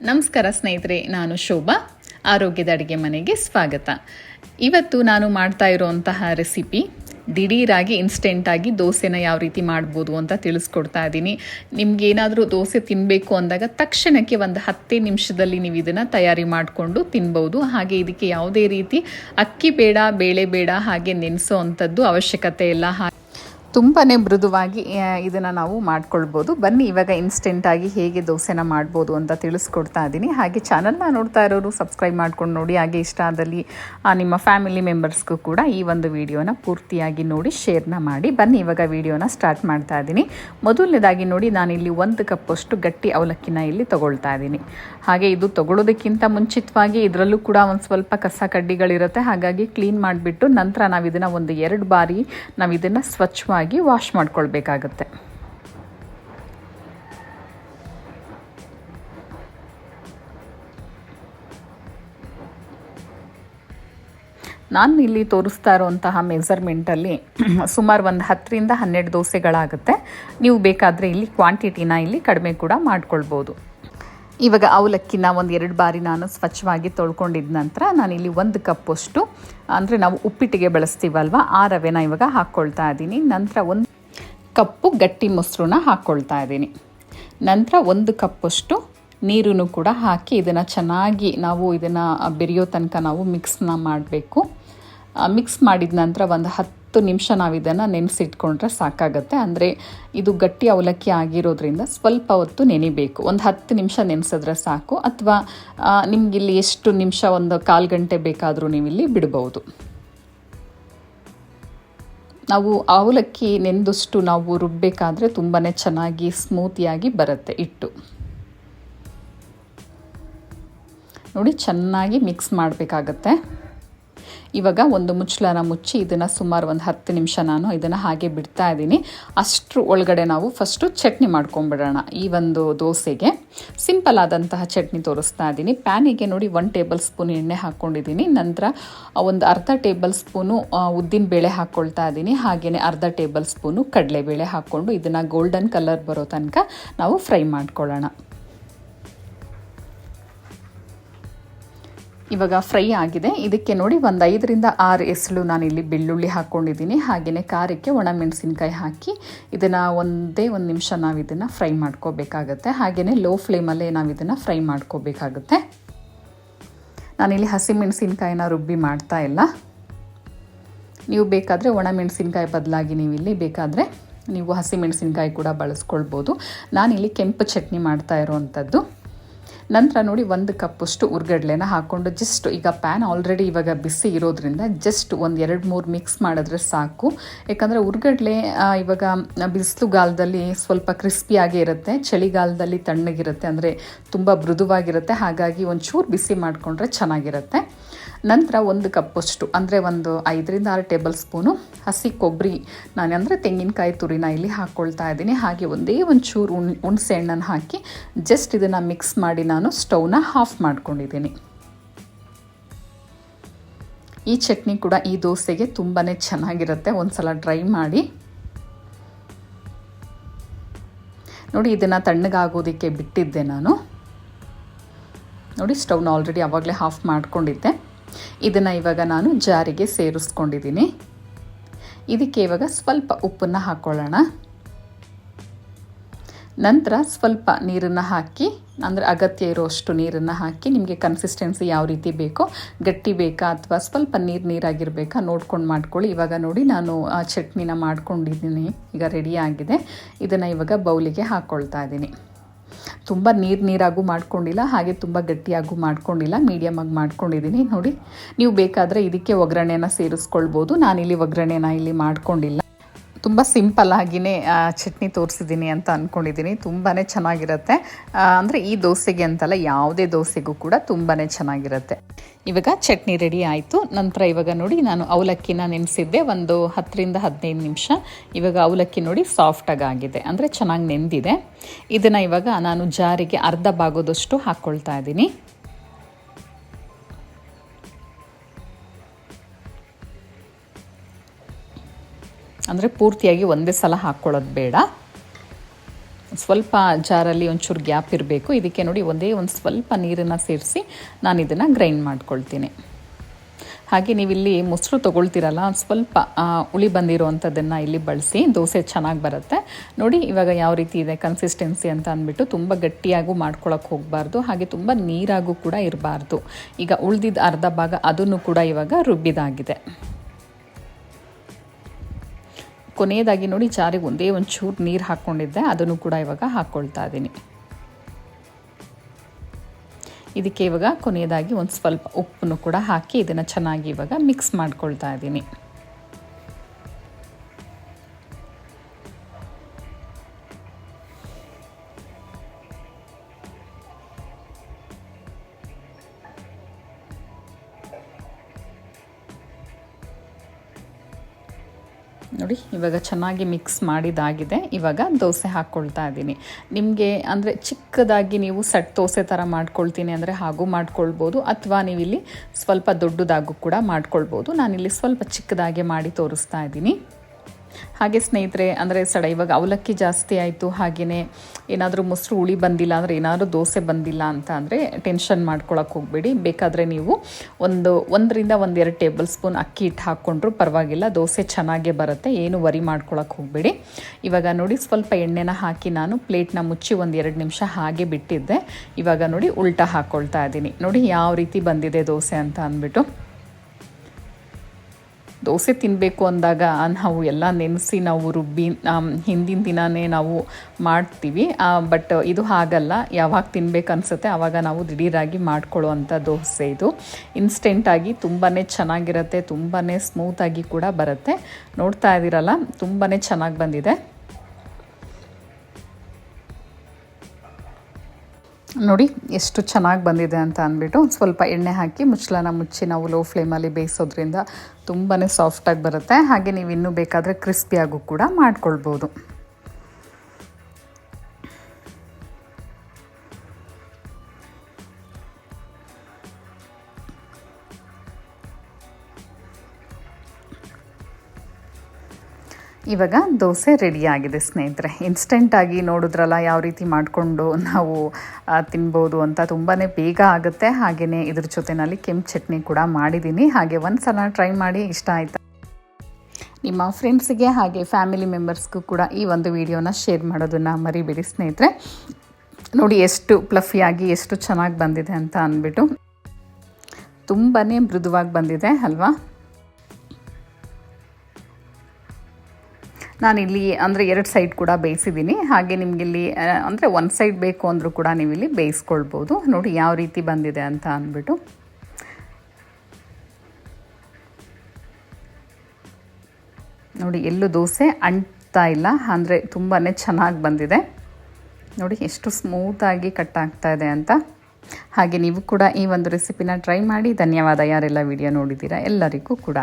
ನಮಸ್ಕಾರ ಸ್ನೇಹಿತರೆ, ನಾನು ಶೋಭಾ. ಆರೋಗ್ಯದ ಅಡುಗೆ ಮನೆಗೆ ಸ್ವಾಗತ. ಇವತ್ತು ನಾನು ಮಾಡ್ತಾ ಇರೋವಂತಹ ರೆಸಿಪಿ, ದಿಢೀರಾಗಿ ಇನ್ಸ್ಟೆಂಟಾಗಿ ದೋಸೆನ ಯಾವ ರೀತಿ ಮಾಡ್ಬೋದು ಅಂತ ತಿಳಿಸ್ಕೊಡ್ತಾ ಇದ್ದೀನಿ. ನಿಮಗೇನಾದರೂ ದೋಸೆ ತಿನ್ನಬೇಕು ಅಂದಾಗ ತಕ್ಷಣಕ್ಕೆ ಒಂದು ಹತ್ತೇ ನಿಮಿಷದಲ್ಲಿ ನೀವು ಇದನ್ನು ತಯಾರಿ ಮಾಡಿಕೊಂಡು ತಿನ್ಬೋದು. ಹಾಗೆ ಇದಕ್ಕೆ ಯಾವುದೇ ರೀತಿ ಅಕ್ಕಿ ಬೇಡ, ಬೇಳೆ ಬೇಡ ಹಾಗೆ ನೆನೆಸೋ ಅಂಥದ್ದು ಅವಶ್ಯಕತೆ ಇಲ್ಲ. ಹಾ ತುಂಬಾ ಮೃದುವಾಗಿ ಇದನ್ನು ನಾವು ಮಾಡ್ಕೊಳ್ಬೋದು. ಬನ್ನಿ, ಇವಾಗ ಇನ್ಸ್ಟೆಂಟಾಗಿ ಹೇಗೆ ದೋಸೆನ ಮಾಡ್ಬೋದು ಅಂತ ತಿಳಿಸ್ಕೊಡ್ತಾ ಇದ್ದೀನಿ. ಹಾಗೆ ಚಾನಲ್ನ ನೋಡ್ತಾ ಇರೋರು ಸಬ್ಸ್ಕ್ರೈಬ್ ಮಾಡ್ಕೊಂಡು ನೋಡಿ. ಹಾಗೆ ಇಷ್ಟ ಆದಲ್ಲಿ ನಿಮ್ಮ ಫ್ಯಾಮಿಲಿ ಮೆಂಬರ್ಸ್ಗೂ ಕೂಡ ಈ ಒಂದು ವಿಡಿಯೋನ ಪೂರ್ತಿಯಾಗಿ ನೋಡಿ ಶೇರ್ನ ಮಾಡಿ. ಬನ್ನಿ, ಇವಾಗ ವಿಡಿಯೋನ ಸ್ಟಾರ್ಟ್ ಮಾಡ್ತಾ ಇದ್ದೀನಿ. ಮೊದಲನೇದಾಗಿ ನೋಡಿ, ನಾನಿಲ್ಲಿ ಒಂದು ಕಪ್ಪಷ್ಟು ಗಟ್ಟಿ ಅವಲಕ್ಕಿನ ಇಲ್ಲಿ ತೊಗೊಳ್ತಾ ಇದ್ದೀನಿ. ಹಾಗೆ ಇದು ತಗೊಳ್ಳೋದಕ್ಕಿಂತ ಮುಂಚಿತವಾಗಿ ಇದರಲ್ಲೂ ಕೂಡ ಒಂದು ಸ್ವಲ್ಪ ಕಸ ಕಡ್ಡಿಗಳಿರುತ್ತೆ. ಹಾಗಾಗಿ ಕ್ಲೀನ್ ಮಾಡಿಬಿಟ್ಟು ನಂತರ ನಾವು ಇದನ್ನು ಒಂದು ಎರಡು ಬಾರಿ ನಾವು ಇದನ್ನು ಸ್ವಚ್ಛವಾಗಿ ವಾಶ್ ಮಾಡ್ಕೊಳ್ಬೇಕಾಗತ್ತೆ. ನಾನು ಇಲ್ಲಿ ತೋರಿಸ್ತಾ ಇರುವಂತಹ ಮೆಸರ್ಮೆಂಟಲ್ಲಿ ಸುಮಾರು ಒಂದು ಹತ್ತರಿಂದ ಹನ್ನೆರಡು ದೋಸೆಗಳಾಗುತ್ತೆ. ನೀವು ಬೇಕಾದರೆ ಇಲ್ಲಿ ಕ್ವಾಂಟಿಟಿನ ಇಲ್ಲಿ ಕಡಿಮೆ ಕೂಡ ಮಾಡ್ಕೊಳ್ಬೋದು. ಇವಾಗ ಅವಲಕ್ಕಿನ ಒಂದು ಎರಡು ಬಾರಿ ನಾನು ಸ್ವಚ್ಛವಾಗಿ ತೊಳ್ಕೊಂಡಿದ್ದ ನಂತರ ನಾನಿಲ್ಲಿ ಒಂದು ಕಪ್ಪಷ್ಟು, ಅಂದರೆ ನಾವು ಉಪ್ಪಿಟ್ಟಿಗೆ ಬಳಸ್ತೀವಲ್ವ, ಆ ರವೆನ ಇವಾಗ ಹಾಕ್ಕೊಳ್ತಾ ಇದ್ದೀನಿ. ನಂತರ ಒಂದು ಕಪ್ಪು ಗಟ್ಟಿ ಮೊಸರನ್ನ ಹಾಕ್ಕೊಳ್ತಾ ಇದ್ದೀನಿ. ನಂತರ ಒಂದು ಕಪ್ಪಷ್ಟು ನೀರನ್ನು ಕೂಡ ಹಾಕಿ ಇದನ್ನು ಚೆನ್ನಾಗಿ ನಾವು ಇದನ್ನು ಬೆರೆಯೋ ತನಕ ನಾವು ಮಿಕ್ಸ್ನ ಮಾಡಬೇಕು. ಮಿಕ್ಸ್ ಮಾಡಿದ ನಂತರ ಒಂದು ಹತ್ತು ನಿಮಿಷ ನಾವು ಇದನ್ನು ನೆನೆಸಿಟ್ಕೊಂಡ್ರೆ ಸಾಕಾಗುತ್ತೆ. ಅಂದರೆ ಇದು ಗಟ್ಟಿ ಅವಲಕ್ಕಿ ಆಗಿರೋದ್ರಿಂದ ಸ್ವಲ್ಪ ಹೊತ್ತು ನೆನಿಬೇಕು. ಒಂದು ಹತ್ತು ನಿಮಿಷ ನೆನೆಸಿದ್ರೆ ಸಾಕು. ಅಥವಾ ನಿಮಗಿಲ್ಲಿ ಎಷ್ಟು ನಿಮಿಷ, ಒಂದು ಕಾಲು ಗಂಟೆ ಬೇಕಾದರೂ ನೀವು ಇಲ್ಲಿ ಬಿಡ್ಬೋದು. ನಾವು ಅವಲಕ್ಕಿ ನೆಂದಷ್ಟು ನಾವು ರುಬ್ಬಬೇಕಾದ್ರೆ ತುಂಬಾ ಚೆನ್ನಾಗಿ ಸ್ಮೂತಿಯಾಗಿ ಬರುತ್ತೆ ಹಿಟ್ಟು. ನೋಡಿ, ಚೆನ್ನಾಗಿ ಮಿಕ್ಸ್ ಮಾಡಬೇಕಾಗತ್ತೆ. ಇವಾಗ ಒಂದು ಮುಚ್ಚಳನ ಮುಚ್ಚಿ ಇದನ್ನು ಸುಮಾರು ಒಂದು ಹತ್ತು ನಿಮಿಷ ನಾನು ಇದನ್ನು ಹಾಗೆ ಬಿಡ್ತಾ ಇದ್ದೀನಿ. ಅಷ್ಟರ ಒಳಗಡೆ ನಾವು ಫಸ್ಟು ಚಟ್ನಿ ಮಾಡ್ಕೊಂಬಿಡೋಣ ಈ ಒಂದು ದೋಸೆಗೆ. ಸಿಂಪಲ್ ಆದಂತಹ ಚಟ್ನಿ ತೋರಿಸ್ತಾ ಇದ್ದೀನಿ. ಪ್ಯಾನಿಗೆ ನೋಡಿ ಒನ್ ಟೇಬಲ್ ಸ್ಪೂನ್ ಎಣ್ಣೆ ಹಾಕ್ಕೊಂಡಿದ್ದೀನಿ ನಂತರ ಒಂದು ಅರ್ಧ ಟೇಬಲ್ ಸ್ಪೂನು ಉದ್ದಿನ ಬೇಳೆ ಹಾಕ್ಕೊಳ್ತಾ ಇದ್ದೀನಿ. ಹಾಗೆಯೇ ಅರ್ಧ ಟೇಬಲ್ ಸ್ಪೂನು ಕಡಲೆಬೇಳೆ ಹಾಕ್ಕೊಂಡು ಇದನ್ನು ಗೋಲ್ಡನ್ ಕಲರ್ ಬರೋ ತನಕ ನಾವು ಫ್ರೈ ಮಾಡ್ಕೊಳ್ಳೋಣ. ಇವಾಗ ಫ್ರೈ ಆಗಿದೆ. ಇದಕ್ಕೆ ನೋಡಿ ಒಂದು ಐದರಿಂದ ಆರು ಎಸಳು ನಾನಿಲ್ಲಿ ಬೆಳ್ಳುಳ್ಳಿ ಹಾಕ್ಕೊಂಡಿದ್ದೀನಿ ಹಾಗೆಯೇ ಖಾರಕ್ಕೆ ಒಣಮೆಣಸಿನ್ಕಾಯಿ ಹಾಕಿ ಇದನ್ನು ಒಂದೇ ಒಂದು ನಿಮಿಷ ನಾವು ಇದನ್ನು ಫ್ರೈ ಮಾಡ್ಕೋಬೇಕಾಗತ್ತೆ. ಹಾಗೆಯೇ ಲೋ ಫ್ಲೇಮಲ್ಲೇ ನಾವು ಇದನ್ನು ಫ್ರೈ ಮಾಡ್ಕೋಬೇಕಾಗುತ್ತೆ. ನಾನಿಲ್ಲಿ ಹಸಿಮೆಣಸಿನ್ಕಾಯಿನ ರುಬ್ಬಿ ಮಾಡ್ತಾ ಇಲ್ಲ. ನೀವು ಬೇಕಾದರೆ ಒಣಮೆಣಸಿನ್ಕಾಯಿ ಬದಲಾಗಿ ನೀವು ಇಲ್ಲಿ ಬೇಕಾದರೆ ನೀವು ಹಸಿಮೆಣಸಿನ್ಕಾಯಿ ಕೂಡ ಬಳಸ್ಕೊಳ್ಬೋದು. ನಾನಿಲ್ಲಿ ಕೆಂಪು ಚಟ್ನಿ ಮಾಡ್ತಾ ಇರೋವಂಥದ್ದು ನಂತರ ನೋಡಿ ಒಂದು ಕಪ್ಪಷ್ಟು ಉರ್ಗಡ್ಲೆನ ಹಾಕ್ಕೊಂಡು ಜಸ್ಟ್ ಈಗ ಪ್ಯಾನ್ ಆಲ್ರೆಡಿ ಇವಾಗ ಬಿಸಿ ಇರೋದ್ರಿಂದ ಜಸ್ಟ್ ಒಂದು ಎರಡು ಮೂರು ಮಿಕ್ಸ್ ಮಾಡಿದ್ರೆ ಸಾಕು. ಯಾಕಂದರೆ ಉರ್ಗಡ್ಲೆ ಇವಾಗ ಬಿಸಿಲುಗಾಲದಲ್ಲಿ ಸ್ವಲ್ಪ ಕ್ರಿಸ್ಪಿಯಾಗೇ ಇರುತ್ತೆ, ಚಳಿಗಾಲದಲ್ಲಿ ತಣ್ಣಗಿರುತ್ತೆ, ಅಂದರೆ ತುಂಬ ಮೃದುವಾಗಿರುತ್ತೆ, ಹಾಗಾಗಿ ಒಂಚೂರು ಬಿಸಿ ಮಾಡಿಕೊಂಡ್ರೆ ಚೆನ್ನಾಗಿರುತ್ತೆ. ನಂತರ ಒಂದು ಕಪ್ಪಷ್ಟು, ಅಂದರೆ ಒಂದು ಐದರಿಂದ ಆರು ಟೇಬಲ್ ಸ್ಪೂನು ಹಸಿ ಕೊಬ್ಬರಿ, ನಾನು ಅಂದರೆ ತೆಂಗಿನಕಾಯಿ ತುರಿನ ಇಲ್ಲಿ ಹಾಕ್ಕೊಳ್ತಾ ಇದ್ದೀನಿ. ಹಾಗೆ ಒಂದೇ ಒಂಚೂರು ಉಣ್, ಹುಣಸೆ ಹಣ್ಣನ್ನು ಹಾಕಿ ಜಸ್ಟ್ ಇದನ್ನು ಮಿಕ್ಸ್ ಮಾಡಿ ನಾನು ಸ್ಟವ್ನ ಆಫ್ ಮಾಡ್ಕೊಂಡಿದ್ದೀನಿ. ಈ ಚಟ್ನಿ ಕೂಡ ಈ ದೋಸೆಗೆ ತುಂಬಾ ಚೆನ್ನಾಗಿರುತ್ತೆ. ಒಂದ್ಸಲ ಡ್ರೈ ಮಾಡಿ. ನೋಡಿ, ಇದನ್ನು ತಣ್ಣಗಾಗೋದಕ್ಕೆ ಬಿಟ್ಟಿದ್ದೆ ನಾನು. ನೋಡಿ ಸ್ಟವ್ನ ಆಲ್ರೆಡಿ ಆವಾಗಲೇ ಆಫ್ ಮಾಡ್ಕೊಂಡಿದ್ದೆ. ಇದನ್ನು ಇವಾಗ ನಾನು ಜಾರಿಗೆ ಸೇರಿಸ್ಕೊಂಡಿದ್ದೀನಿ. ಇದಕ್ಕೆ ಇವಾಗ ಸ್ವಲ್ಪ ಉಪ್ಪನ್ನು ಹಾಕ್ಕೊಳ್ಳೋಣ ನಂತರ ಸ್ವಲ್ಪ ನೀರನ್ನು ಹಾಕಿ, ಅಂದರೆ ಅಗತ್ಯ ಇರೋಷ್ಟು ನೀರನ್ನು ಹಾಕಿ ನಿಮಗೆ ಕನ್ಸಿಸ್ಟೆನ್ಸಿ ಯಾವ ರೀತಿ ಬೇಕೋ, ಗಟ್ಟಿ ಬೇಕಾ ಅಥವಾ ಸ್ವಲ್ಪ ನೀರು ನೀರಾಗಿರಬೇಕಾ ನೋಡ್ಕೊಂಡು ಮಾಡ್ಕೊಳ್ಳಿ. ಇವಾಗ ನೋಡಿ ನಾನು, ಆ, ಚಟ್ನಿನ ಮಾಡ್ಕೊಂಡಿದ್ದೀನಿ. ಈಗ ರೆಡಿ ಆಗಿದೆ. ಇದನ್ನು ಇವಾಗ ಬೌಲಿಗೆ ಹಾಕ್ಕೊಳ್ತಾ ಇದ್ದೀನಿ. ತುಂಬ ನೀರು ನೀರಾಗೂ ಮಾಡ್ಕೊಂಡಿಲ್ಲ, ಹಾಗೆ ತುಂಬ ಗಟ್ಟಿಯಾಗೂ ಮಾಡ್ಕೊಂಡಿಲ್ಲ ಮೀಡಿಯಮಾಗಿ ಮಾಡ್ಕೊಂಡಿದ್ದೀನಿ ನೋಡಿ, ನೀವು ಬೇಕಾದರೆ ಇದಕ್ಕೆ ಒಗ್ಗರಣೆನ ಸೇರಿಸ್ಕೊಳ್ಬೋದು. ನಾನಿಲ್ಲಿ ಒಗ್ಗರಣೆನ ಇಲ್ಲಿ ಮಾಡ್ಕೊಂಡಿಲ್ಲ. ತುಂಬ ಸಿಂಪಲ್ ಆಗಿನೇ ಚಟ್ನಿ ತೋರಿಸಿದ್ದೀನಿ ಅಂತ ಅಂದ್ಕೊಂಡಿದ್ದೀನಿ ತುಂಬಾ ಚೆನ್ನಾಗಿರುತ್ತೆ. ಅಂದರೆ ಈ ದೋಸೆಗೆ ಅಂತಲ್ಲ ಯಾವುದೇ ದೋಸೆಗೂ ಕೂಡ ತುಂಬಾ ಚೆನ್ನಾಗಿರುತ್ತೆ. ಇವಾಗ ಚಟ್ನಿ ರೆಡಿ ಆಯಿತು. ನಂತರ ಇವಾಗ ನೋಡಿ ನಾನು ಅವಲಕ್ಕಿನ ನೆನೆಸಿದ್ದೆ ಒಂದು ಹತ್ತರಿಂದ ಹದಿನೈದು ನಿಮಿಷ. ಇವಾಗ ಅವಲಕ್ಕಿ ನೋಡಿ ಸಾಫ್ಟಾಗಿ ಆಗಿದೆ. ಅಂದರೆ ಚೆನ್ನಾಗಿ ನೆಂದಿದೆ. ಇದನ್ನು ಇವಾಗ ನಾನು ಜಾರಿಗೆ ಅರ್ಧ ಭಾಗದಷ್ಟು ಹಾಕ್ಕೊಳ್ತಾ ಇದ್ದೀನಿ. ಅಂದರೆ ಪೂರ್ತಿಯಾಗಿ ಒಂದೇ ಸಲ ಹಾಕ್ಕೊಳ್ಳೋದು ಬೇಡ. ಸ್ವಲ್ಪ ಜಾರಲ್ಲಿ ಒಂಚೂರು ಗ್ಯಾಪ್ ಇರಬೇಕು. ಇದಕ್ಕೆ ನೋಡಿ ಒಂದೇ ಒಂದು ಸ್ವಲ್ಪ ನೀರನ್ನು ಸೇರಿಸಿ ನಾನು ಇದನ್ನು ಗ್ರೈಂಡ್ ಮಾಡ್ಕೊಳ್ತೀನಿ. ಹಾಗೆ ನೀವಿಲ್ಲಿ ಮೊಸರು ತೊಗೊಳ್ತೀರಲ್ಲ ಸ್ವಲ್ಪ ಉಳಿ ಬಂದಿರೋವಂಥದ್ದನ್ನು ಇಲ್ಲಿ ಬಳಸಿ ದೋಸೆ ಚೆನ್ನಾಗಿ ಬರುತ್ತೆ. ನೋಡಿ ಇವಾಗ ಯಾವ ರೀತಿ ಇದೆ ಕನ್ಸಿಸ್ಟೆನ್ಸಿ ಅಂತ ಅಂದ್ಬಿಟ್ಟು ತುಂಬ ಗಟ್ಟಿಯಾಗೂ ಮಾಡ್ಕೊಳಕ್ಕೆ ಹೋಗಬಾರ್ದು, ಹಾಗೆ ತುಂಬ ನೀರಾಗೂ ಕೂಡ ಇರಬಾರ್ದು. ಈಗ ಉಳ್ದಿದ್ದ ಅರ್ಧ ಭಾಗ ಅದನ್ನು ಕೂಡ ಇವಾಗ ರುಬ್ಬಿದಾಗಿದೆ. ಕೊನೆಯದಾಗಿ ನೋಡಿ ಜಾರಿಗೆ ಒಂದೇ ಒಂದು ಚೂರು ನೀರು ಹಾಕ್ಕೊಂಡಿದ್ದೆ ಅದನ್ನು ಕೂಡ ಇವಾಗ ಹಾಕ್ಕೊಳ್ತಾ ಇದ್ದೀನಿ. ಇದಕ್ಕೆ ಇವಾಗ ಕೊನೆಯದಾಗಿ ಒಂದು ಸ್ವಲ್ಪ ಉಪ್ಪನ್ನು ಕೂಡ ಹಾಕಿ ಇದನ್ನು ಚೆನ್ನಾಗಿ ಇವಾಗ ಮಿಕ್ಸ್ ಮಾಡ್ಕೊಳ್ತಾ ಇದ್ದೀನಿ. ನೋಡಿ, ಇವಾಗ ಚೆನ್ನಾಗಿ ಮಿಕ್ಸ್ ಮಾಡಿದಾಗಿದೆ. ಇವಾಗ ದೋಸೆ ಹಾಕ್ಕೊಳ್ತಾ ಇದ್ದೀನಿ. ನಿಮಗೆ ಅಂದರೆ ಚಿಕ್ಕದಾಗಿ ನೀವು ಸಟ್ ದೋಸೆ ಥರ ಮಾಡ್ಕೊಳ್ತೀನಿ ಅಂದರೆ ಹಾಗೂ ಮಾಡ್ಕೊಳ್ಬೋದು, ಅಥವಾ ನೀವಿಲ್ಲಿ ಸ್ವಲ್ಪ ದೊಡ್ಡದಾಗೂ ಕೂಡ ಮಾಡ್ಕೊಳ್ಬೋದು. ನಾನಿಲ್ಲಿ ಸ್ವಲ್ಪ ಚಿಕ್ಕದಾಗೆ ಮಾಡಿ ತೋರಿಸ್ತಾ ಇದ್ದೀನಿ. ಹಾಗೆ ಸ್ನೇಹಿತರೆ, ಅಂದರೆ ಸಡ ಇವಾಗ ಅವಲಕ್ಕಿ ಜಾಸ್ತಿ ಆಯಿತು ಹಾಗೆಯೇ ಏನಾದರೂ ಮೊಸರು ಹುಳಿ ಬಂದಿಲ್ಲ ಅಂದರೆ ಏನಾದರೂ ದೋಸೆ ಬಂದಿಲ್ಲ ಅಂತ ಅಂದರೆ ಟೆನ್ಷನ್ ಮಾಡ್ಕೊಳಕ್ಕೆ ಹೋಗಬೇಡಿ. ಬೇಕಾದರೆ ನೀವು ಒಂದು ಒಂದರಿಂದ ಒಂದೆರಡು ಟೇಬಲ್ ಸ್ಪೂನ್ ಅಕ್ಕಿ ಹಿಟ್ಟು ಹಾಕ್ಕೊಂಡ್ರು ಪರವಾಗಿಲ್ಲ, ದೋಸೆ ಚೆನ್ನಾಗೇ ಬರುತ್ತೆ, ಏನು ವರಿ ಮಾಡ್ಕೊಳಕ್ಕೆ ಹೋಗಬೇಡಿ. ಇವಾಗ ನೋಡಿ ಸ್ವಲ್ಪ ಎಣ್ಣೆನ ಹಾಕಿ ನಾನು ಪ್ಲೇಟ್ನ ಮುಚ್ಚಿ ಒಂದು ಎರಡು ನಿಮಿಷ ಹಾಗೆ ಬಿಟ್ಟಿದ್ದೆ. ಇವಾಗ ನೋಡಿ ಉಲ್ಟಾ ಹಾಕ್ಕೊಳ್ತಾ ಇದ್ದೀನಿ. ನೋಡಿ ಯಾವ ರೀತಿ ಬಂದಿದೆ ದೋಸೆ ಅಂತ ಅಂದ್ಬಿಟ್ಟು. ದೋಸೆ ತಿನ್ನಬೇಕು ಅಂದಾಗ ನಾವು ಎಲ್ಲ ನೆನೆಸಿ ನಾವು ರುಬ್ಬಿ ಹಿಂದಿನ ದಿನವೇ ನಾವು ಮಾಡ್ತೀವಿ. ಬಟ್ ಇದು ಹಾಗಲ್ಲ. ಯಾವಾಗ ತಿನ್ಬೇಕು ಅನಿಸುತ್ತೆ ಆವಾಗ ನಾವು ದಿಢೀರಾಗಿ ಮಾಡ್ಕೊಳ್ಳುವಂಥ ದೋಸೆ ಇದು. ಇನ್ಸ್ಟೆಂಟಾಗಿ ತುಂಬಾ ಚೆನ್ನಾಗಿರುತ್ತೆ ತುಂಬಾ ಸ್ಮೂತಾಗಿ ಕೂಡ ಬರುತ್ತೆ. ನೋಡ್ತಾ ಇದ್ದೀರಲ್ಲ ತುಂಬಾ ಚೆನ್ನಾಗಿ ಬಂದಿದೆ. ನೋಡಿ ಎಷ್ಟು ಚೆನ್ನಾಗಿ ಬಂದಿದೆ ಅಂತ ಅಂದ್ಬಿಟ್ಟು ಸ್ವಲ್ಪ ಎಣ್ಣೆ ಹಾಕಿ ಮುಚ್ಚಳನ ಮುಚ್ಚಿ ನಾವು ಲೋ ಫ್ಲೇಮಲ್ಲಿ ಬೇಯಿಸೋದ್ರಿಂದ ತುಂಬಾ ಸಾಫ್ಟಾಗಿ ಬರುತ್ತೆ. ಹಾಗೆ ನೀವು ಇನ್ನೂ ಬೇಕಾದರೆ ಕ್ರಿಸ್ಪಿಯಾಗೂ ಕೂಡ ಮಾಡ್ಕೊಳ್ಬೋದು. ಇವಾಗ ದೋಸೆ ರೆಡಿಯಾಗಿದೆ ಸ್ನೇಹಿತರೆ. ಇನ್ಸ್ಟೆಂಟಾಗಿ ನೋಡಿದ್ರಲ್ಲ ಯಾವ ರೀತಿ ಮಾಡಿಕೊಂಡು ನಾವು ತಿನ್ಬೋದು ಅಂತ ತುಂಬಾ ಬೇಗ ಆಗುತ್ತೆ. ಹಾಗೆಯೇ ಇದ್ರ ಜೊತೆನಲ್ಲಿ ಕೆಂಪು ಚಟ್ನಿ ಕೂಡ ಮಾಡಿದ್ದೀನಿ. ಹಾಗೆ ಒಂದು ಸಲ ಟ್ರೈ ಮಾಡಿ ಇಷ್ಟ ಆಯಿತು? ನಿಮ್ಮ ಫ್ರೆಂಡ್ಸಿಗೆ ಹಾಗೆ ಫ್ಯಾಮಿಲಿ ಮೆಂಬರ್ಸ್ಗೂ ಕೂಡ ಈ ಒಂದು ವಿಡಿಯೋನ ಶೇರ್ ಮಾಡೋದನ್ನು ಮರಿಬೇಡಿ ಸ್ನೇಹಿತರೆ. ನೋಡಿ ಎಷ್ಟು ಪ್ಲಫಿಯಾಗಿ ಎಷ್ಟು ಚೆನ್ನಾಗಿ ಬಂದಿದೆ ಅಂತ ಅಂದ್ಬಿಟ್ಟು. ತುಂಬಾ ಮೃದುವಾಗಿ ಬಂದಿದೆ, ಅಲ್ವಾ? ನಾನಿಲ್ಲಿ ಅಂದರೆ ಎರಡು ಸೈಡ್ ಕೂಡ ಬೇಯಿಸಿದ್ದೀನಿ. ಹಾಗೆ ನಿಮಗಿಲ್ಲಿ ಅಂದರೆ ಒಂದು ಸೈಡ್ ಬೇಕು ಅಂದರೂ ಕೂಡ ನೀವಿಲ್ಲಿ ಬೇಯಿಸ್ಕೊಳ್ಬೋದು. ನೋಡಿ ಯಾವ ರೀತಿ ಬಂದಿದೆ ಅಂತ ಅಂದ್ಬಿಟ್ಟು. ನೋಡಿ, ಎಲ್ಲೂ ದೋಸೆ ಅಂಟ್ತಾ ಇಲ್ಲ. ಅಂದರೆ ತುಂಬಾ ಚೆನ್ನಾಗಿ ಬಂದಿದೆ. ನೋಡಿ, ಎಷ್ಟು ಸ್ಮೂತಾಗಿ ಕಟ್ ಆಗ್ತಾ ಇದೆ ಅಂತ. ಹಾಗೆ ನೀವು ಕೂಡ ಈ ಒಂದು ರೆಸಿಪಿನ ಟ್ರೈ ಮಾಡಿ. ಧನ್ಯವಾದ. ಯಾರೆಲ್ಲ ವಿಡಿಯೋ ನೋಡಿದ್ದೀರಾ ಎಲ್ಲರಿಗೂ ಕೂಡ.